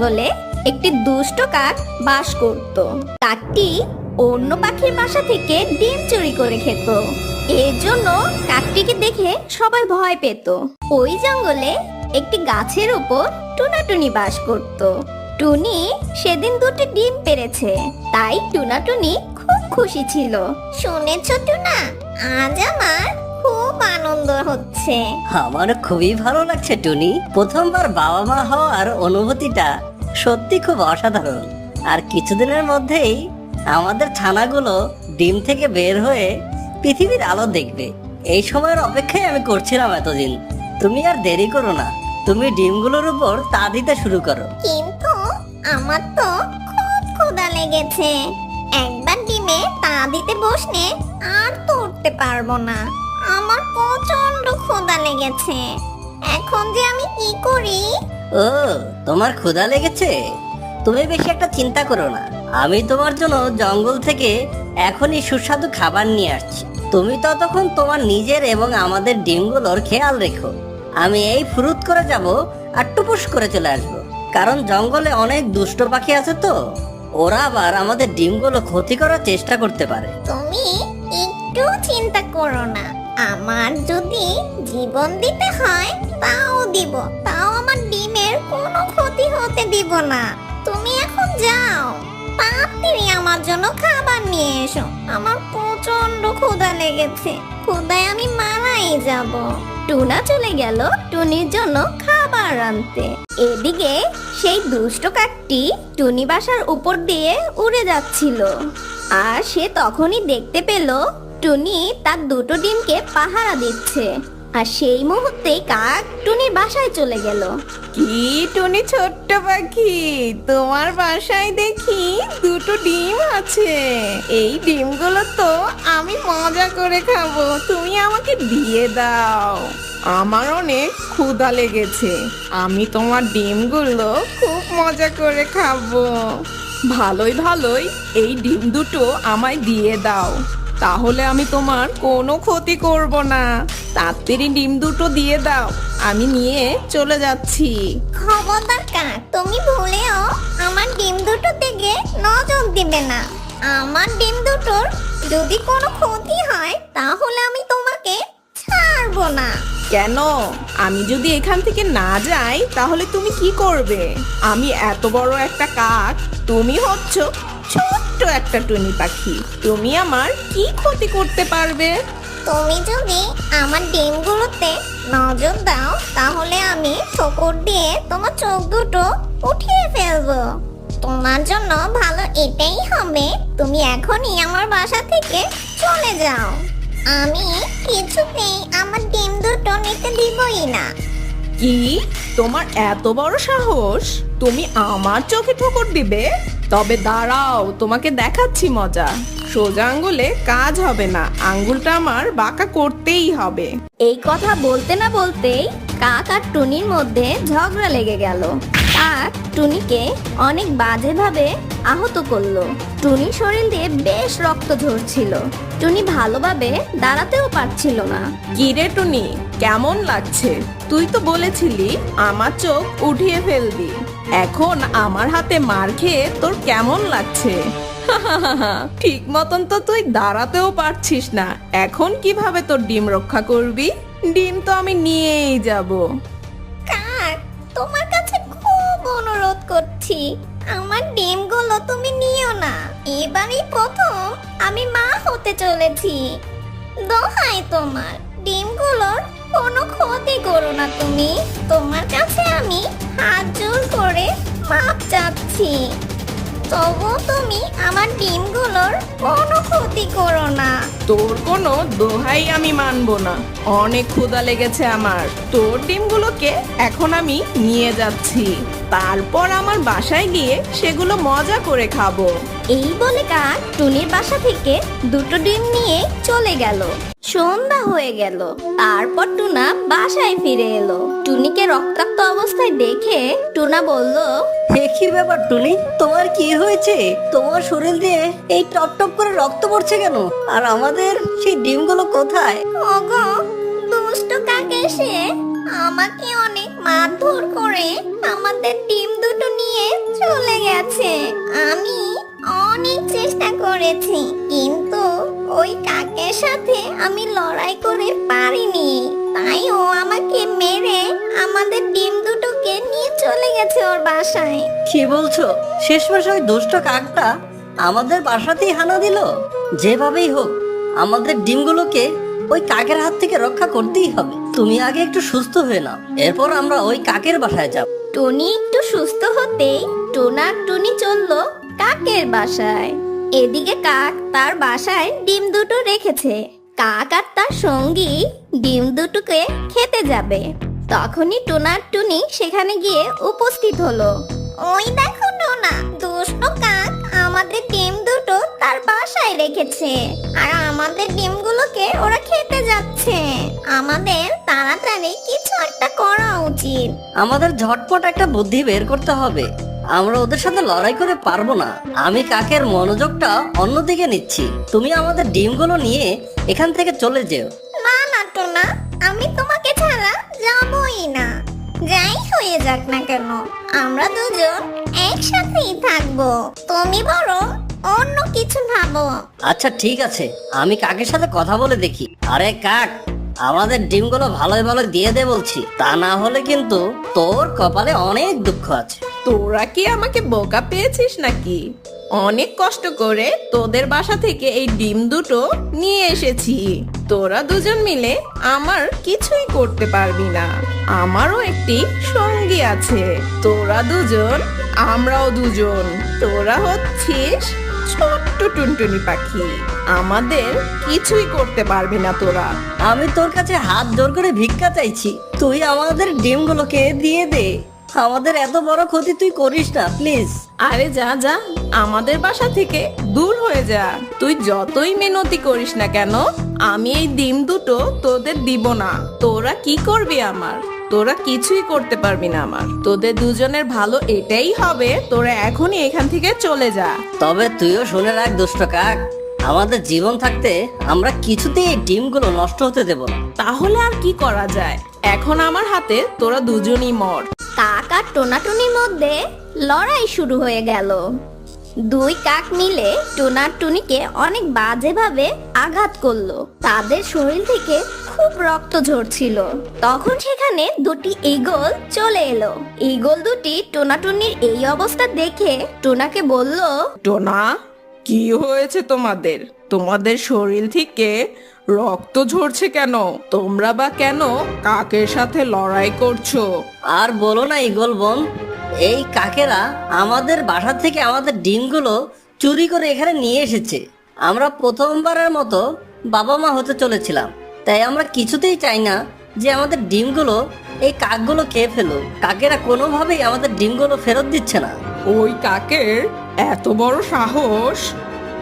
জঙ্গলে একটি দুষ্ট কাক বাস করত। কাকটি অন্য পাখির বাসা থেকে ডিম চুরি করে খেত। এর জন্য কাকটিকে দেখে সবাই ভয় পেত। ওই জঙ্গলে একটি গাছের উপর টুনাটুনি বাস করত। টুনি সেদিন দুটি ডিম পেরেছে, তাই টুনাটুনি খুব খুশি ছিল। শুনেছ টুনা? আজ আমার খুব আনন্দ হচ্ছে। আমার খুবই ভালো লাগছে টুনি। প্রথমবার বাবা মা হওয়ার অনুভূতিটা সত্যি খুব অসাধারণ। আর কিছুদিনের মধ্যেই আমাদের ছানাগুলো ডিম থেকে বের হয়ে পৃথিবীর আলো দেখবে। এই সময়ের অপেক্ষায় আমি করছিলাম এতদিন। তুমি আর দেরি করো না। তুমি ডিমগুলোর উপর তা দিতে শুরু করো। কিন্তু আমার তো খুব ক্ষুধা লেগেছে। একবার ডিমে তা দিতে বসলে আর তো উঠতে পারব না। আমার প্রচণ্ড ক্ষুধা লেগেছে। এখন যে আমি কি করি? ও, তোমার ক্ষুধা লেগেছে? তুমি বেশি একটা চিন্তা করো না। আমি তোমার জন্য জঙ্গল থেকে এখনই সুস্বাদু খাবার নিয়ে আসছি। তুমি ততক্ষণ তোমার নিজের এবং আমাদের ডিমগুলোর খেয়াল রেখো। আমি এই ফুরুত করে যাব আর টুপুস করে চলে আসব। কারণ জঙ্গলে অনেক দুষ্ট পাখি আছে তো। ওরা আবার আমাদের ডিমগুলো ক্ষতি করার চেষ্টা করতে পারে। তুমি একটু চিন্তা করো না। আমার যদি জীবন দিতে হয়, তাও দিব। হতে দিব না। তুমি এখন যাও। তাড়াতাড়ি আমার জন্য খাবার নিয়ে এসো। আমার প্রচণ্ড ক্ষুধা লেগেছে। ক্ষুধায় আমি মারাই যাব। টুনা চলে গেল টুনির জন্য খাবার আনতে। এদিকে সেই দুষ্ট কাকটি টুনি বাসার উপর দিয়ে উড়ে যাচ্ছিল। আর সে তখনই দেখতে পেল টুনি তার দুটো ডিমকে পাহারা দিচ্ছে। আর সেই মুহূর্তে কাক টুনির বাসায় চলে গেল। কি টুনি ছোট্ট পাখি? তোমার বাসায় দেখি দুটো ডিম আছে। এই ডিমগুলো তো আমি মজা করে খাব। তুমি আমাকে দিয়ে দাও। আমার অনেক ক্ষুধা লেগেছে। আমি তোমার ডিমগুলো খুব মজা করে খাব। ভালোই ভালোই এই ডিম দুটো আমায় দিয়ে দাও। তাহলে আমি তোমার কোনো ক্ষতি করব না। তাড়াতাড়ি ডিম দুটো দিয়ে দাও। আমি নিয়ে চলে যাচ্ছি। খবরদার কাক তুমি ভুলেও আমার ডিম দুটো থেকে নজর দিবে না। আমার ডিম দুটোর যদি কোনো ক্ষতি হয় তাহলে আমি তোমাকে ছাড়বো না। কেন? আমি যদি এখান থেকে না যাই তাহলে তুমি কি করবে? আমি এত বড় একটা কাক তুমি হচ্ছ ছোট্ট একটা টুনি পাখি। তুমি আমার কি ক্ষতি করতে পারবে? তুমি যদি আমার ডিমগুলোতে নজর দাও, তাহলে আমি ঠোকর দিয়ে তোমার চোখ দুটো উঠিয়ে ফেলব। তোমার জন্য ভালো এটাই হবে, তুমি এখনই আমার বাসা থেকে চলে যাও। আমি কিছুতেই আমার ডিম দুটো নিতে দিবই না। কি? তোমার এত বড় সাহস। তুমি আমার চোখে ঠোকর দিবে? তবে দাঁড়াও, তোমাকে দেখাচ্ছি মজা। সোজা আঙ্গুলে কাজ হবে না। আঙ্গুলটা আমার বাঁকা করতেই হবে। এই কথা বলতে না বলতেই কাক আর টুনির মধ্যে ঝগড়া লেগে গেল। কাক টুনিকে অনেক বাজেভাবে আহত করল। টুনির শরীর দিয়ে বেশ রক্ত ঝরছিল। টুনি ভালোভাবে দাঁড়াতেও পারছিল না। কি রে টুনি কেমন লাগছে? তুই তো বলেছিলি আমার চোখ উঠিয়ে ফেলবি। এখন আমার হাতে মার খেয়ে তোর কেমন লাগছে? ঠিক মতন তো তুই দাঁড়াতেও পারছিস না। এখন কীভাবে তোর ডিম রক্ষা করবি? ডিম তো আমি নিয়েই যাব। কাক তোমার কাছে খুব অনুরোধ করছি। আমার ডিমগুলো তুমি নিও না। এবারই প্রথম আমি মা হতে চলেছি। দোহাই তোমার। ডিমগুলোর কোনো ক্ষতি করো না তুমি। তোমার কাছে আমি হাত জোর করে মাপ চাচ্ছি। তবুও তুমি আমার ডিমগুলোর কোনো ক্ষতি করো না। তোর কোনো দোহাই আমি মানবো না। অনেক ক্ষুধা লেগেছে আমার। তোর ডিমগুলোকে এখন আমি নিয়ে যাচ্ছি। তারপর আমার বাসায় গিয়ে সেগুলো মজা করে খাব। এই বলে কাক টুনির বাসা থেকে দুটো ডিম নিয়ে চলে গেল। সন্ধ্যা হয়ে গেল। তারপর টুনা বাসায় ফিরে এলো। টুনিকে রক্তাক্ত অবস্থায় দেখে টুনা বলল এ কি ব্যাপার টুনি? তোমার কি হয়েছে? তোমার শরীর দিয়ে এই টপ টপ করে রক্ত পড়ছে কেন? আর আমাদের সেই ডিমগুলো কোথায়? ওগো দুষ্ট কাক এসে আমাকে অনেক মারধর করে। আমাদের ডিম দুটো নিয়ে চলে গেছে। আমি অনেক চেষ্টা করেছি, কিন্তু ওই কাকের সাথে আমি লড়াই করে পারিনি। তাই ও আমাকে মেরে আমাদের ডিম দুটোকে নিয়ে চলে গেছে ওর বাসায়। কি বলছো? শেষমেশ ওই দুষ্ট কাকটা আমাদের বাসাতেই হানা দিল? যেভাবেই হোক, আমাদের ডিমগুলোকে ওই কাকের হাত থেকে রক্ষা করতেই হবে। তুমি আগে একটু সুস্থ হয়ে নাও, এরপর আমরা ওই কাকের বাসায় যাব। টুনি একটু সুস্থ হতেই টোনা টুনি চলল কাকের বাসায়। এদিকে কাক তার বাসায় ডিম দুটো রেখেছে। কাক আর তার সঙ্গী ডিম দুটোকে খেতে যাবে। তখনই টোনার টুনি সেখানে গিয়ে উপস্থিত হলো। ওই দেখো, টোনা, দুষ্ট কাক, আমাদের ডিম দুটো তার বাসায় রেখেছে। আর আমাদের ডিমগুলোকে ওরা খেতে যাচ্ছে। আমাদের তাড়াতাড়ি কিছু একটা করা উচিত। আমাদের ঝটপট একটা বুদ্ধি বের করতে হবে। আমরা ওদের সাথে লড়াই করে পারব না। আমি কাকের মনোযোগটা অন্যদিকে নিচ্ছি। তুমি আমাদের ডিমগুলো নিয়ে এখান থেকে চলে যেও। না না টোনা আমি তোমাকে ছাড়া যাবই না। যাই হয়ে যাক না কেন আমরা দুজন একসাথেই থাকব। তুমি বরং অন্য কিছু ভাবো। আচ্ছা ঠিক আছে। আমি কাকের সাথে কথা বলে দেখি। আরে কাক আমাদের ডিমগুলো ভালোই ভালো দিয়ে দে বলছি। তা না হলে কিন্তু তোর কপালে অনেক দুঃখ আছে। তোরা কি আমাকে বোকা পেয়েছিস নাকি? অনেক কষ্ট করে তোদের বাসা থেকে এই ডিম দুটো নিয়ে এসেছি। তোরা দুজন মিলে আমার কিছুই করতে পারবি না। আমারও একটি সঙ্গী আছে। তোরা দুজন আমরাও দুজন। তোরা হচ্ছিস ছোট্ট টুনটুনি পাখি। আমাদের কিছুই করতে পারবি না তোরা। আমি তোর কাছে হাত জোর করে ভিক্ষা চাইছি। তুই আমাদের ডিমগুলোকে দিয়ে দে। আমাদের এত বড় ক্ষতি তুই করিস না প্লিজ। আরে যা যা। আমাদের বাসা থেকে দূর হয়ে যা। তুই যতই মিনতি করিস না কেন আমি এই ডিম দুটো তোদের দিব না। তোরা কি করবি আমার? তোরা কিছুই করতে পারবি না আমার। তোদের দুজনের ভালো এটাই হবে তোরা এখনই এখান থেকে চলে যা। তবে তুইও শুনে রাখ দুষ্ট কাক। আমাদের জীবন থাকতে আমরা কিছুতেই এই ডিমগুলো নষ্ট হতে দেব না। তাহলে আর কি করা যায়? এখন আমার হাতে তোরা দুজনই মর। কাক আর টোনাটুনির মধ্যে লড়াই শুরু হয়ে গেল। দুই কাক মিলে টোনার টুনিকে অনেক বাজেভাবে আঘাত করল। তাদের শরীর থেকে খুব রক্ত ঝরছিল। তখন সেখানে দুটি ঈগল চলে এলো। ঈগল দুটি টোনাটুনির এই অবস্থা দেখে টোনাকে বলল টোনা কি হয়েছে তোমাদের? তোমাদের শরীর থেকে রক্ত ঝরছে কেন? তোমরা বা কেন কাকের সাথে লড়াই করছ? আর বলো না ইগল বোন এই কাকেরা আমাদের বাসা থেকে আমাদের ডিমগুলো চুরি করে এখানে নিয়ে এসেছে। আমরা প্রথমবারের মতো বাবা মা হতে চলেছিলাম। তাই আমরা কিছুতেই চাই না যে আমাদের ডিমগুলো এই কাকগুলো খেয়ে ফেলো কাকেরা কোনোভাবেই আমাদের ডিমগুলো ফেরত দিচ্ছে না। ওই কাকের এত বড় সাহস?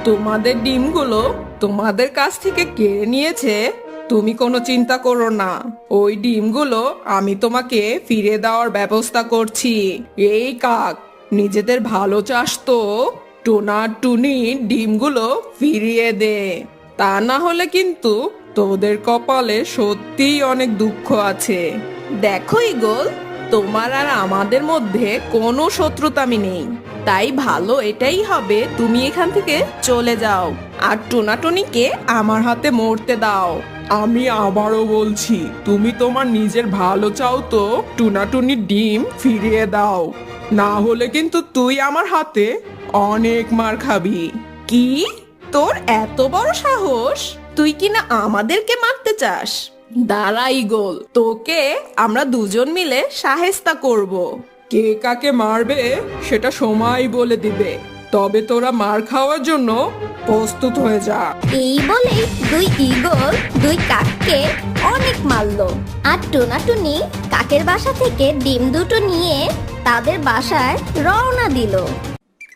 তোমাদের ডিমগুলো তোমাদের কাছ থেকে কেড়ে নিয়েছে? তুমি কোনো চিন্তা করো না। ওই ডিমগুলো আমি তোমাকে ফিরে দেওয়ার ব্যবস্থা করছি। এই কাক, নিজেদের ভালো চাস তো। টোনা টুনি ডিমগুলো ফিরিয়ে দে। তা না হলে কিন্তু তোদের কপালে সত্যিই অনেক দুঃখ আছে। দেখো ইগল তোমার আর আমাদের মধ্যে কোনো শত্রুতামি নেই। তাই ভালো এটাই হবে, তুমি এখান থেকে চলে যাও। আর টোনাটনিকে আমার হাতে মরতে দাও। আমি আবারও বলছি তুমি তোমার নিজের ভালো চাও তো টুনাটুনির ডিম ফিরিয়ে দাও। না হলে কিন্তু তুই আমার হাতে অনেক মার খাবি। কি? তোর এত বড় সাহস? তুই কিনা আমাদেরকে মারতে চাস? দাঁড়াই গোল তোকে আমরা দুজন মিলে সাহেস্তা করব। কে কাকে মারবে সেটা সময় বলে দিবে। তবে তোরা মার খাওয়ার জন্য প্রস্তুত হয়ে যা। এই বলে দুই ঈগল দুই কাককে অনেক মারলো। আর টোনাটুনি কাকের বাসা থেকে ডিম দুটো নিয়ে তাদের বাসায় রওনা দিল।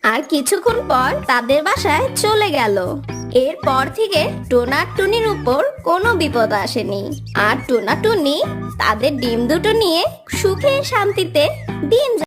আর কিছুক্ষণ পর তাদের বাসায় চলে গেল। এরপর থেকে টোনা টুনির উপর কোনো বিপদ আসেনি। আর টোনা টুনি তাদের ডিম দুটো নিয়ে সুখে শান্তিতে দিন